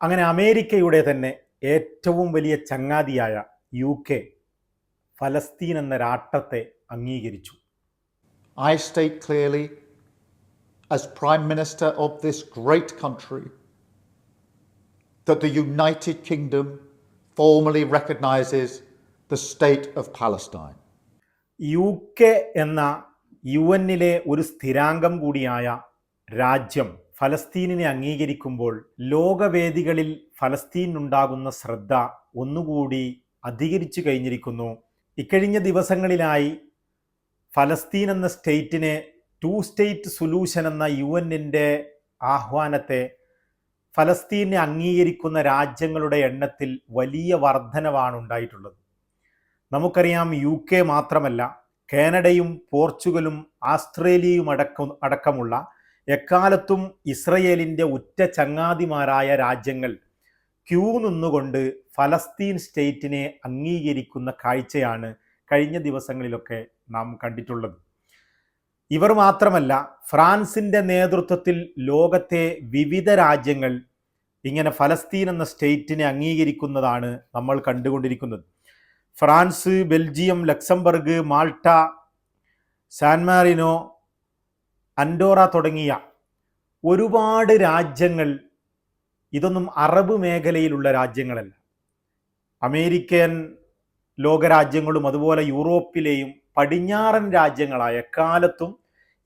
അങ്ങനെ അമേരിക്കയുടെ തന്നെ ഏറ്റവും വലിയ ചങ്ങാതിയായ യു കെ ഫലസ്തീൻ എന്ന രാഷ്ട്രത്തെ അംഗീകരിച്ചു. I state clearly as prime minister of this great country the United Kingdom formally recognises the state of Palestine U K എന്ന യു എന്നിലെ ഒരു സ്ഥിരാംഗം കൂടിയായ രാജ്യം ഫലസ്തീനിനെ അംഗീകരിക്കുമ്പോൾ ലോകവേദികളിൽ ഫലസ്തീനുണ്ടാകുന്ന ശ്രദ്ധ ഒന്നുകൂടി അധികരിച്ചു കഴിഞ്ഞിരിക്കുന്നു. ഇക്കഴിഞ്ഞ ദിവസങ്ങളിലായി ഫലസ്തീൻ എന്ന സ്റ്റേറ്റിനെ ടു സ്റ്റേറ്റ് സൊല്യൂഷൻ എന്ന യു എന്നിന്റെ ആഹ്വാനത്തെ ഫലസ്തീനെ അംഗീകരിക്കുന്ന രാജ്യങ്ങളുടെ എണ്ണത്തിൽ വലിയ വർധനവാണ് ഉണ്ടായിട്ടുള്ളത്. നമുക്കറിയാം യു കെ മാത്രമല്ല കാനഡയും പോർച്ചുഗലും ആസ്ട്രേലിയയും അടക്കം അടക്കമുള്ള എക്കാലത്തും ഇസ്രയേലിന്റെ ഉറ്റ ചങ്ങാതിമാരായ രാജ്യങ്ങൾ ക്യൂ നിന്നുകൊണ്ട് ഫലസ്തീൻ സ്റ്റേറ്റിനെ അംഗീകരിക്കുന്ന കാഴ്ചയാണ് കഴിഞ്ഞ ദിവസങ്ങളിലൊക്കെ നാം കണ്ടിട്ടുള്ളത്. ഇവർ മാത്രമല്ല ഫ്രാൻസിന്റെ നേതൃത്വത്തിൽ ലോകത്തെ വിവിധ രാജ്യങ്ങൾ ഇങ്ങനെ ഫലസ്തീൻ എന്ന സ്റ്റേറ്റിനെ അംഗീകരിക്കുന്നതാണ് നമ്മൾ കണ്ടുകൊണ്ടിരിക്കുന്നത്. France Belgium Luxembourg Malta San Marino Andorra തുടങ്ങിയ ഒരുപാട് രാജ്യങ്ങൾ ഇതൊന്നും അറബ് മേഖലയിലുള്ള രാജ്യങ്ങളല്ല. അമേരിക്കൻ ലോകരാജ്യങ്ങളും അതുപോലെ യൂറോപ്പിലെയും പടിഞ്ഞാറൻ രാജ്യങ്ങളായ കാലത്തും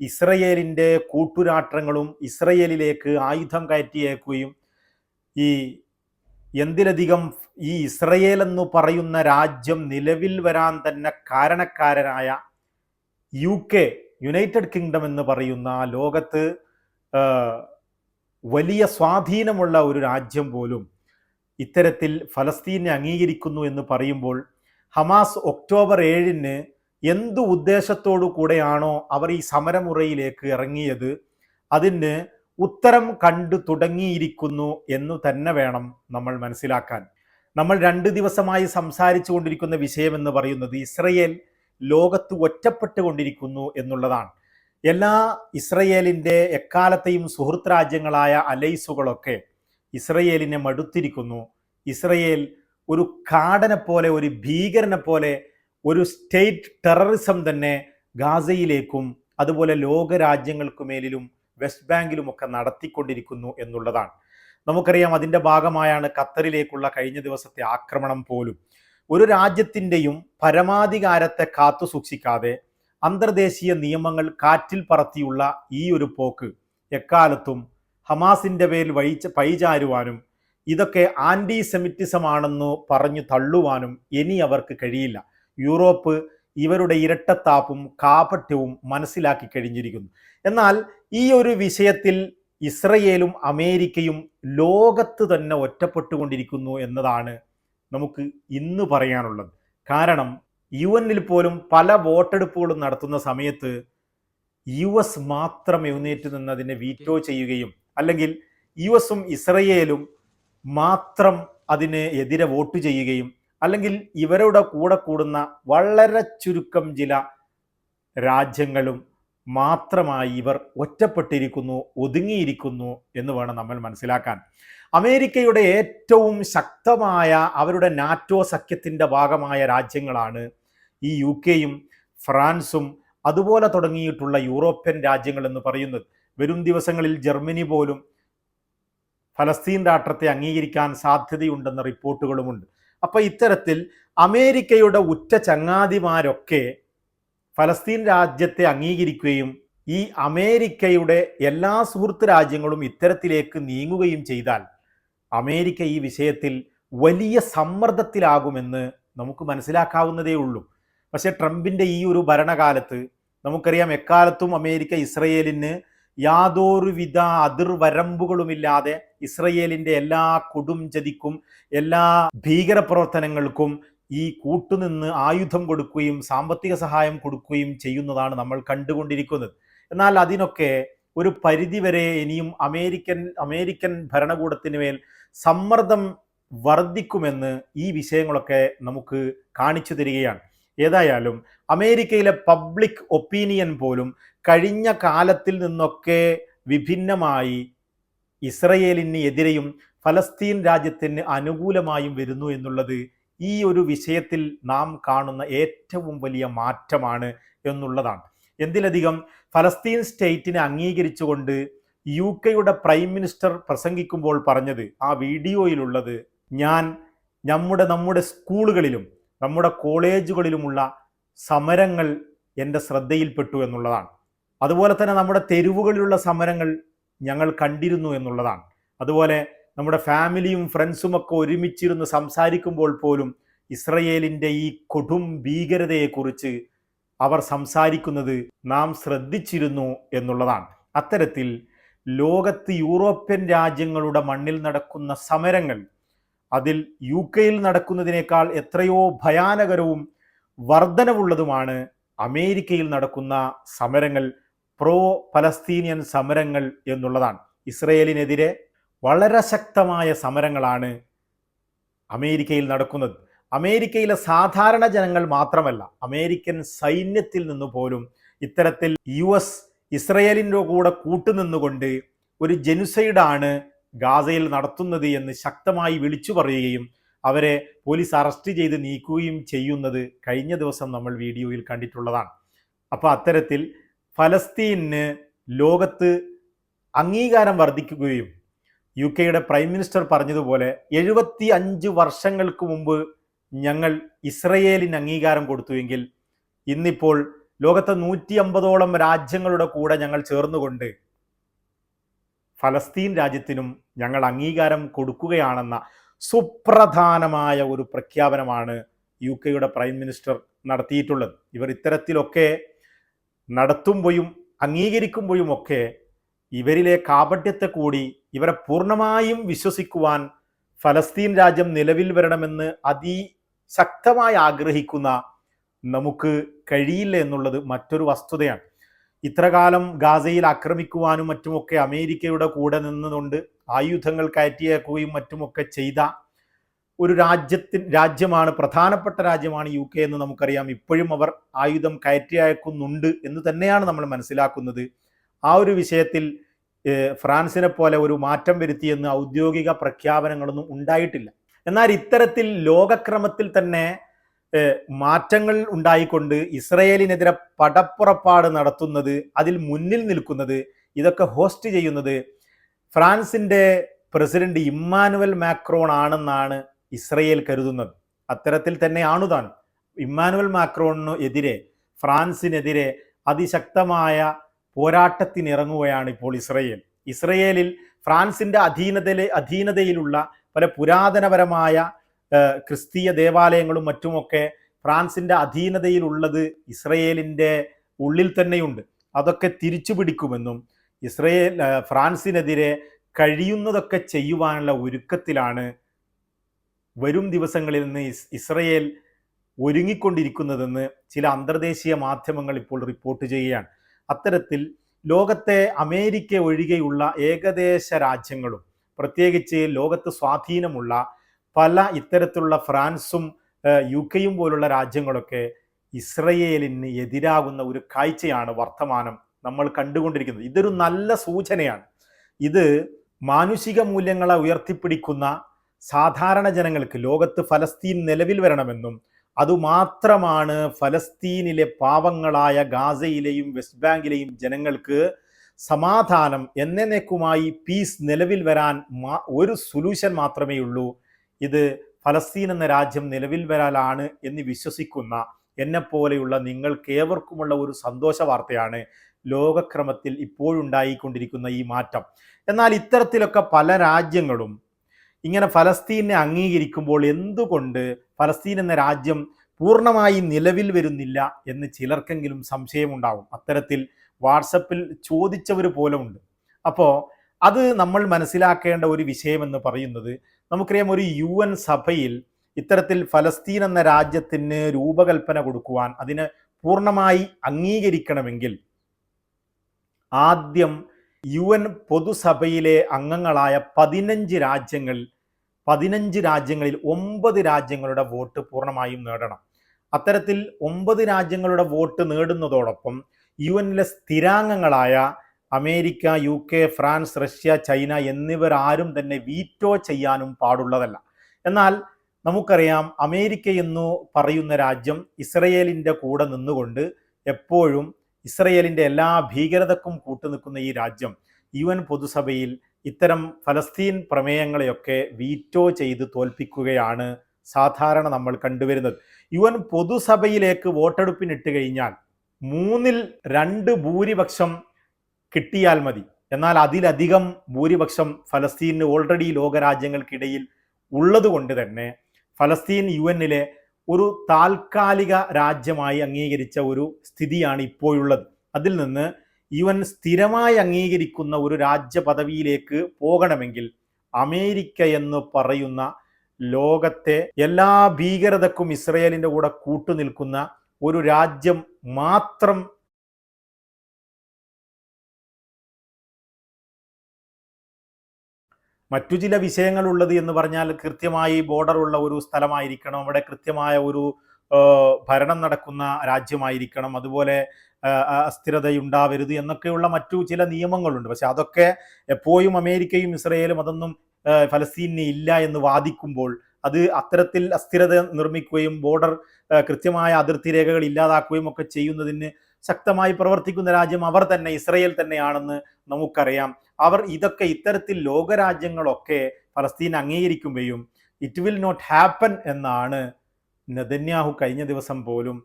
ഇസ്രയേലിന്റെ കൂട്ടുരാഷ്ട്രങ്ങളും ഇസ്രയേലിലേക്ക് ആയുധം കയറ്റിയേക്കുകയും ഈ എന്തിലധികം ഈ ഇസ്രയേൽ എന്ന് പറയുന്ന രാജ്യം നിലവിൽ വരാൻ തന്നെ കാരണക്കാരനായ യു കെ യുണൈറ്റഡ് കിങ്ഡം എന്ന് പറയുന്ന ലോകത്ത് വലിയ സ്വാധീനമുള്ള ഒരു രാജ്യം പോലും ഇത്തരത്തിൽ ഫലസ്തീനെ അംഗീകരിക്കുന്നു എന്ന് പറയുമ്പോൾ ഹമാസ് ഒക്ടോബർ ഏഴിന് എന്തു ഉദ്ദേശത്തോടു കൂടെയാണോ അവർ ഈ സമരമുറയിലേക്ക് ഇറങ്ങിയത് അതിന് ഉത്തരം കണ്ടു തുടങ്ങിയിരിക്കുന്നു എന്ന് തന്നെ വേണം നമ്മൾ മനസ്സിലാക്കാൻ. നമ്മൾ രണ്ട് ദിവസമായി സംസാരിച്ചു കൊണ്ടിരിക്കുന്ന വിഷയം എന്ന് പറയുന്നത് ഇസ്രയേൽ ലോകത്ത് ഒറ്റപ്പെട്ടുകൊണ്ടിരിക്കുന്നു എന്നുള്ളതാണ്. എല്ലാ ഇസ്രയേലിന്റെ എക്കാലത്തെയും സുഹൃത്ത് രാജ്യങ്ങളായ അലൈസുകളൊക്കെ ഇസ്രയേലിനെ മടുത്തിരിക്കുന്നു. ഇസ്രയേൽ ഒരു കാടനെ പോലെ ഒരു ഭീകരനെ പോലെ ഒരു സ്റ്റേറ്റ് ടെററിസം തന്നെ ഗാസയിലേക്കും അതുപോലെ ലോകരാജ്യങ്ങൾക്കു മേലിലും വെസ്റ്റ് ബാങ്കിലുമൊക്കെ നടത്തിക്കൊണ്ടിരിക്കുന്നു എന്നുള്ളതാണ്. നമുക്കറിയാം അതിന്റെ ഭാഗമായാണ് ഖത്തറിലേക്കുള്ള കഴിഞ്ഞ ദിവസത്തെ ആക്രമണം പോലും. ഒരു രാജ്യത്തിന്റെയും പരമാധികാരത്തെ കാത്തു സൂക്ഷിക്കാതെ അന്തർദേശീയ നിയമങ്ങൾ കാറ്റിൽ പറത്തിയുള്ള ഈ ഒരു പോക്ക് എക്കാലത്തും ഹമാസിന്റെ പേരിൽ വഴി പൈചാരുവാനും ഇതൊക്കെ ആന്റി സെമിറ്റിസം ആണെന്ന് പറഞ്ഞു തള്ളുവാനും ഇനി അവർക്ക് കഴിയില്ല. യൂറോപ്പ് ഇവരുടെ ഇരട്ടത്താപ്പും കാപട്യവും മനസ്സിലാക്കി കഴിഞ്ഞിരിക്കുന്നു. എന്നാൽ ഈ ഒരു വിഷയത്തിൽ ഇസ്രയേലും അമേരിക്കയും ലോകത്ത് തന്നെ ഒറ്റപ്പെട്ടുകൊണ്ടിരിക്കുന്നു എന്നതാണ് നമുക്ക് ഇന്ന് പറയാനുള്ളത്. കാരണം യു എന്നിൽ പോലും പല വോട്ടെടുപ്പുകളും നടത്തുന്ന സമയത്ത് യു എസ് മാത്രം എഴുന്നേറ്റ് നിന്ന് അതിനെ വീറ്റോ ചെയ്യുകയും അല്ലെങ്കിൽ യു എസും ഇസ്രയേലും മാത്രം അതിന് എതിരെ വോട്ട് ചെയ്യുകയും അല്ലെങ്കിൽ ഇവരുടെ കൂടെ കൂടുന്ന വളരെ ചുരുക്കം ചില രാജ്യങ്ങളും മാത്രമായി ഇവർ ഒറ്റപ്പെട്ടിരിക്കുന്നു ഒതുങ്ങിയിരിക്കുന്നു എന്ന് വേണം നമ്മൾ മനസ്സിലാക്കാൻ. അമേരിക്കയുടെ ഏറ്റവും ശക്തമായ അവരുടെ നാറ്റോ സഖ്യത്തിന്റെ ഭാഗമായ രാജ്യങ്ങളാണ് ഈ യു കെയും ഫ്രാൻസും അതുപോലെ തുടങ്ങിയിട്ടുള്ള യൂറോപ്യൻ രാജ്യങ്ങൾ എന്ന് പറയുന്നത്. വരും ദിവസങ്ങളിൽ ജർമ്മനി പോലും ഫലസ്തീൻ രാഷ്ട്രത്തെ അംഗീകരിക്കാൻ സാധ്യതയുണ്ടെന്ന റിപ്പോർട്ടുകളുമുണ്ട്. അപ്പോൾ ഇത്തരത്തിൽ അമേരിക്കയുടെ ഉറ്റ ചങ്ങാതിമാരൊക്കെ ഫലസ്തീൻ രാജ്യത്തെ അംഗീകരിക്കുകയും ഈ അമേരിക്കയുടെ എല്ലാ സുഹൃത്ത് രാജ്യങ്ങളും ഇത്തരത്തിലേക്ക് നീങ്ങുകയും ചെയ്താൽ അമേരിക്ക ഈ വിഷയത്തിൽ വലിയ സമ്മർദ്ദത്തിലാകുമെന്ന് നമുക്ക് മനസ്സിലാക്കാവുന്നതേ ഉള്ളൂ. പക്ഷേ ട്രംപിന്റെ ഈ ഒരു ഭരണകാലത്ത് നമുക്കറിയാം എക്കാലത്തും അമേരിക്ക ഇസ്രയേലിന് യാതൊരുവിധ അതിർവരമ്പുകളുമില്ലാതെ ഇസ്രയേലിന്റെ എല്ലാ കൊടുംചതിക്കും എല്ലാ ഭീകരപ്രവർത്തനങ്ങൾക്കും ഈ കൂട്ടുനിന്ന് ആയുധം കൊടുക്കുകയും സാമ്പത്തിക സഹായം കൊടുക്കുകയും ചെയ്യുന്നതാണ് നമ്മൾ കണ്ടുകൊണ്ടിരിക്കുന്നത്. എന്നാൽ അതിനൊക്കെ ഒരു പരിധിവരെ ഇനിയും അമേരിക്കൻ അമേരിക്കൻ ഭരണകൂടത്തിന് മേൽ സമ്മർദ്ദം വർദ്ധിക്കുമെന്ന് ഈ വിഷയങ്ങളൊക്കെ നമുക്ക് കാണിച്ചു തരികയാണ്. ഏതായാലും അമേരിക്കയിലെ പബ്ലിക് ഒപ്പീനിയൻ പോലും കഴിഞ്ഞ കാലത്തിൽ നിന്നൊക്കെ വിഭിന്നമായി ഇസ്രയേലിന് എതിരെയും ഫലസ്തീൻ രാജ്യത്തിന് അനുകൂലമായും വരുന്നു എന്നുള്ളത് ഈ ഒരു വിഷയത്തിൽ നാം കാണുന്ന ഏറ്റവും വലിയ മാറ്റമാണ് എന്നുള്ളതാണ്. എന്തിലധികം ഫലസ്തീൻ സ്റ്റേറ്റിനെ അംഗീകരിച്ചുകൊണ്ട് യു കെയുടെ പ്രൈം മിനിസ്റ്റർ പ്രസംഗിക്കുമ്പോൾ പറഞ്ഞത് ആ വീഡിയോയിലുള്ളത് ഞാൻ നമ്മുടെ നമ്മുടെ സ്കൂളുകളിലും നമ്മുടെ കോളേജുകളിലുമുള്ള സമരങ്ങൾ എന്റെ ശ്രദ്ധയിൽപ്പെട്ടു എന്നുള്ളതാണ്. അതുപോലെ തന്നെ നമ്മുടെ തെരുവുകളിലുള്ള സമരങ്ങൾ ഞങ്ങൾ കണ്ടിരുന്നു എന്നുള്ളതാണ്. അതുപോലെ നമ്മുടെ ഫാമിലിയും ഫ്രണ്ട്സും ഒക്കെ ഒരുമിച്ചിരുന്ന് സംസാരിക്കുമ്പോൾ പോലും ഇസ്രയേലിന്റെ ഈ കൊടും ഭീകരതയെക്കുറിച്ച് അവർ സംസാരിക്കുന്നത് നാം ശ്രദ്ധിച്ചിരുന്നു എന്നുള്ളതാണ്. അത്തരത്തിൽ ലോകത്ത് യൂറോപ്യൻ രാജ്യങ്ങളുടെ മണ്ണിൽ നടക്കുന്ന സമരങ്ങൾ അതിൽ യു കെയിൽ നടക്കുന്നതിനേക്കാൾ എത്രയോ ഭയാനകരവും വർധനവുള്ളതുമാണ് അമേരിക്കയിൽ നടക്കുന്ന സമരങ്ങൾ പ്രോ പലസ്തീനിയൻ സമരങ്ങൾ എന്നുള്ളതാണ്. ഇസ്രയേലിനെതിരെ വളരെ ശക്തമായ സമരങ്ങളാണ് അമേരിക്കയിൽ നടക്കുന്നത്. അമേരിക്കയിലെ സാധാരണ ജനങ്ങൾ മാത്രമല്ല അമേരിക്കൻ സൈന്യത്തിൽ നിന്ന് പോലും ഇത്തരത്തിൽ യു എസ് ഇസ്രയേലിന്റെ കൂടെ കൂട്ടുനിന്നുകൊണ്ട് ഒരു ജനുസൈഡാണ് ഗാസയിൽ നടത്തുന്നത് എന്ന് ശക്തമായി വിളിച്ചു പറയുകയും അവരെ പോലീസ് അറസ്റ്റ് ചെയ്ത് നീക്കുകയും ചെയ്യുന്നത് കഴിഞ്ഞ ദിവസം നമ്മൾ വീഡിയോയിൽ കണ്ടിട്ടുള്ളതാണ്. അപ്പോൾ അത്തരത്തിൽ ഫലസ്തീന് ലോകത്ത് അംഗീകാരം വർദ്ധിക്കുകയും യു കെയുടെ പ്രൈം മിനിസ്റ്റർ പറഞ്ഞതുപോലെ എഴുപത്തി അഞ്ച് വർഷങ്ങൾക്ക് മുമ്പ് ഞങ്ങൾ ഇസ്രയേലിന് അംഗീകാരം കൊടുത്തുവെങ്കിൽ ഇന്നിപ്പോൾ ലോകത്തെ നൂറ്റി അമ്പതോളം രാജ്യങ്ങളുടെ കൂടെ ഞങ്ങൾ ചേർന്നുകൊണ്ട് ഫലസ്തീൻ രാജ്യത്തിനും ഞങ്ങൾ അംഗീകാരം കൊടുക്കുകയാണെന്ന സുപ്രധാനമായ ഒരു പ്രഖ്യാപനമാണ് യു കെയുടെ പ്രൈം മിനിസ്റ്റർ നടത്തിയിട്ടുള്ളത്. ഇവർ ഇത്തരത്തിലൊക്കെ നടത്തുമ്പോഴും അംഗീകരിക്കുമ്പോഴും ഒക്കെ ഇവരിലെ കാപട്യത്തെ കൂടി ഇവരെ പൂർണമായും വിശ്വസിക്കുവാൻ ഫലസ്തീൻ രാജ്യം നിലവിൽ വരണമെന്ന് അതിശക്തമായി ആഗ്രഹിക്കുന്ന നമുക്ക് കഴിയില്ല എന്നുള്ളത് മറ്റൊരു വസ്തുതയാണ്. ഇത്രകാലം ഗാസയിൽ ആക്രമിക്കുവാനും മറ്റുമൊക്കെ അമേരിക്കയുടെ കൂടെ നിന്നുകൊണ്ട് ആയുധങ്ങൾ കയറ്റിയേക്കുകയും മറ്റുമൊക്കെ ചെയ്ത ഒരു രാജ്യത്തിൻ രാജ്യമാണ് പ്രധാനപ്പെട്ട രാജ്യമാണ് യു കെ എന്ന് നമുക്കറിയാം. ഇപ്പോഴും അവർ ആയുധം കയറ്റി അയക്കുന്നുണ്ട് എന്ന് തന്നെയാണ് നമ്മൾ മനസ്സിലാക്കുന്നത്. ആ ഒരു വിഷയത്തിൽ ഫ്രാൻസിനെ പോലെ ഒരു മാറ്റം വരുത്തിയെന്ന് ഔദ്യോഗിക പ്രഖ്യാപനങ്ങളൊന്നും ഉണ്ടായിട്ടില്ല. എന്നാൽ ഇത്തരത്തിൽ ലോകക്രമത്തിൽ തന്നെ മാറ്റങ്ങൾ ഉണ്ടായിക്കൊണ്ട് ഇസ്രയേലിനെതിരെ പടപ്പുറപ്പാട് നടത്തുന്നത് അതിൽ മുന്നിൽ നിൽക്കുന്നത് ഇതൊക്കെ ഹോസ്റ്റ് ചെയ്യുന്നത് ഫ്രാൻസിന്റെ പ്രസിഡന്റ് ഇമ്മാനുവൽ മാക്രോൺ ആണെന്നാണ് ഇസ്രയേൽ കരുതുന്നത്. അത്തരത്തിൽ തന്നെ താൻ ഇമ്മാനുവൽ മാക്രോണിനെതിരെ ഫ്രാൻസിനെതിരെ അതിശക്തമായ പോരാട്ടത്തിനിറങ്ങുകയാണ് ഇപ്പോൾ ഇസ്രയേൽ. ഇസ്രയേലിൽ ഫ്രാൻസിന്റെ അധീനതയിലെ അധീനതയിലുള്ള പല പുരാതനപരമായ ക്രിസ്തീയ ദേവാലയങ്ങളും മറ്റുമൊക്കെ ഫ്രാൻസിന്റെ അധീനതയിലുള്ളത് ഇസ്രയേലിന്റെ ഉള്ളിൽ തന്നെയുണ്ട്. അതൊക്കെ തിരിച്ചു പിടിക്കുമെന്നും ഇസ്രയേൽ ഫ്രാൻസിനെതിരെ കഴിയുന്നതൊക്കെ ചെയ്യുവാനുള്ള ഒരുക്കത്തിലാണ് വരും ദിവസങ്ങളിൽ നിന്ന് ഇസ് ഇസ്രയേൽ ഒരുങ്ങിക്കൊണ്ടിരിക്കുന്നതെന്ന് ചില അന്തർദേശീയ മാധ്യമങ്ങൾ ഇപ്പോൾ റിപ്പോർട്ട് ചെയ്യുകയാണ്. അത്തരത്തിൽ ലോകത്തെ അമേരിക്ക ഒഴികെയുള്ള ഏകദേശ രാജ്യങ്ങളും പ്രത്യേകിച്ച് ലോകത്ത് സ്വാധീനമുള്ള പല ഇത്തരത്തിലുള്ള ഫ്രാൻസും യു കെയും പോലുള്ള രാജ്യങ്ങളൊക്കെ ഇസ്രയേലിന് എതിരാകുന്ന ഒരു കാഴ്ചയാണ് വർത്തമാനം നമ്മൾ കണ്ടുകൊണ്ടിരിക്കുന്നത്. ഇതൊരു നല്ല സൂചനയാണ്. ഇത് മാനുഷിക മൂല്യങ്ങളെ ഉയർത്തിപ്പിടിക്കുന്ന സാധാരണ ജനങ്ങൾക്ക് ലോകത്ത് ഫലസ്തീൻ നിലവിൽ വരണമെന്നും അതുമാത്രമാണ് ഫലസ്തീനിലെ പാവങ്ങളായ ഗാസയിലെയും വെസ്റ്റ് ബാങ്കിലെയും ജനങ്ങൾക്ക് സമാധാനം എന്നേക്കുമായി പീസ് നിലവിൽ വരാൻ ഒരു സൊല്യൂഷൻ മാത്രമേ ഉള്ളൂ. ഇത് ഫലസ്തീൻ എന്ന രാജ്യം നിലവിൽ വരാനാണ് എന്ന് വിശ്വസിക്കുന്ന എന്നെപ്പോലെയുള്ള നിങ്ങൾക്ക് ഏവർക്കുമുള്ള ഒരു സന്തോഷ വാർത്തയാണ് ലോകക്രമത്തിൽ ഇപ്പോഴുണ്ടായിക്കൊണ്ടിരിക്കുന്ന ഈ മാറ്റം. എന്നാൽ ഇത്തരത്തിലൊക്കെ പല രാജ്യങ്ങളും ഇങ്ങനെ ഫലസ്തീനെ അംഗീകരിക്കുമ്പോൾ എന്തുകൊണ്ട് ഫലസ്തീൻ എന്ന രാജ്യം പൂർണമായി നിലവിൽ വരുന്നില്ല എന്ന് ചിലർക്കെങ്കിലും സംശയമുണ്ടാവും. അത്തരത്തിൽ വാട്സപ്പിൽ ചോദിച്ചവർ പോലെ ഉണ്ട്. അപ്പോൾ അത് നമ്മൾ മനസ്സിലാക്കേണ്ട ഒരു വിഷയമെന്ന് പറയുന്നത് നമുക്കറിയാം ഒരു യു എൻ സഭയിൽ ഇത്തരത്തിൽ ഫലസ്തീൻ എന്ന രാജ്യത്തിന് രൂപകൽപ്പന കൊടുക്കുവാൻ അതിന് പൂർണമായി അംഗീകരിക്കണമെങ്കിൽ ആദ്യം യു എൻ പൊതുസഭയിലെ അംഗങ്ങളായ പതിനഞ്ച് രാജ്യങ്ങൾ പതിനഞ്ച് രാജ്യങ്ങളിൽ ഒമ്പത് രാജ്യങ്ങളുടെ വോട്ട് പൂർണമായും നേടണം. അത്തരത്തിൽ ഒമ്പത് രാജ്യങ്ങളുടെ വോട്ട് നേടുന്നതോടൊപ്പം യു എന്നിലെ സ്ഥിരാംഗങ്ങളായ America U K France Russia China എന്നിവർ ആരും തന്നെ വീറ്റോ ചെയ്യാനും പാടുള്ളതല്ല. എന്നാൽ നമുക്കറിയാം അമേരിക്ക എന്നു പറയുന്ന രാജ്യം ഇസ്രയേലിന്റെ കൂടെ നിന്നുകൊണ്ട് എപ്പോഴും ഇസ്രയേലിന്റെ എല്ലാ ഭീകരതക്കും കൂട്ടുനിൽക്കുന്ന ഈ രാജ്യം യു എൻ പൊതുസഭയിൽ ഇത്തരം ഫലസ്തീൻ പ്രമേയങ്ങളെയൊക്കെ വീറ്റോ ചെയ്ത് തോൽപ്പിക്കുകയാണ് സാധാരണ നമ്മൾ കണ്ടുവരുന്നത്. യു എൻ പൊതുസഭയിലേക്ക് വോട്ടെടുപ്പിനിട്ട് കഴിഞ്ഞാൽ മൂന്നിൽ രണ്ട് ഭൂരിപക്ഷം കിട്ടിയാൽ മതി. എന്നാൽ അതിലധികം ഭൂരിപക്ഷം ഫലസ്തീനിന് ഓൾറെഡി ലോകരാജ്യങ്ങൾക്കിടയിൽ ഉള്ളതുകൊണ്ട് തന്നെ ഫലസ്തീൻ യു എന്നിലെ ഒരു താൽക്കാലിക രാജ്യമായി അംഗീകരിച്ച ഒരു സ്ഥിതിയാണ് ഇപ്പോഴുള്ളത്. അതിൽ നിന്ന് ഇവൻ സ്ഥിരമായി അംഗീകരിക്കുന്ന ഒരു രാജ്യ പദവിയിലേക്ക് പോകണമെങ്കിൽ അമേരിക്ക എന്ന് പറയുന്ന ലോകത്തെ എല്ലാ ഭീകരതക്കും ഇസ്രയേലിന്റെ കൂടെ കൂട്ടുനിൽക്കുന്ന ഒരു രാജ്യം മാത്രം മറ്റു ചില വിഷയങ്ങളുള്ളത് എന്ന് പറഞ്ഞാൽ കൃത്യമായി ബോർഡർ ഉള്ള ഒരു സ്ഥലമായിരിക്കണം. അവിടെ കൃത്യമായ ഒരു ഭരണം നടക്കുന്ന രാജ്യമായിരിക്കണം. അതുപോലെ അസ്ഥിരതയുണ്ടാവരുത് എന്നൊക്കെയുള്ള മറ്റു ചില നിയമങ്ങളുണ്ട്. പക്ഷെ അതൊക്കെ എപ്പോഴും അമേരിക്കയും ഇസ്രയേലും അതൊന്നും ഫലസ്തീനെ ഇല്ല എന്ന് വാദിക്കുമ്പോൾ അത് അത്തരത്തിൽ അസ്ഥിരത നിർമ്മിക്കുകയും ബോർഡർ കൃത്യമായ അതിർത്തി രേഖകൾ ഇല്ലാതാക്കുകയും ഒക്കെ ചെയ്യുന്നതിന് ശക്തമായി പ്രവർത്തിക്കുന്ന രാജ്യം അവർ തന്നെ ഇസ്രയേൽ തന്നെയാണെന്ന് നമുക്കറിയാം. അവർ ഇതൊക്കെ ഇത്തരത്തിൽ ലോകരാജ്യങ്ങളൊക്കെ ഫലസ്തീൻ അംഗീകരിക്കുകയും ഇറ്റ് വിൽ നോട്ട് ഹാപ്പൻ എന്നാണ് നെതന്യാഹു കഴിഞ്ഞ ദിവസം പോലും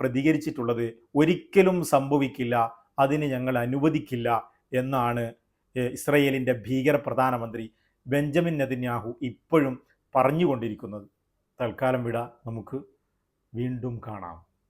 പ്രതികരിച്ചിട്ടുള്ളത്. ഒരിക്കലും സംഭവിക്കില്ല അതിന് ഞങ്ങൾ അനുവദിക്കില്ല എന്നാണ് ഇസ്രയേലിന്റെ ഭീകര പ്രധാനമന്ത്രി ബെഞ്ചമിൻ നെതന്യാഹു ഇപ്പോഴും പറഞ്ഞുകൊണ്ടിരിക്കുന്നത്. തൽക്കാലം വിട നമുക്ക് വീണ്ടും കാണാം.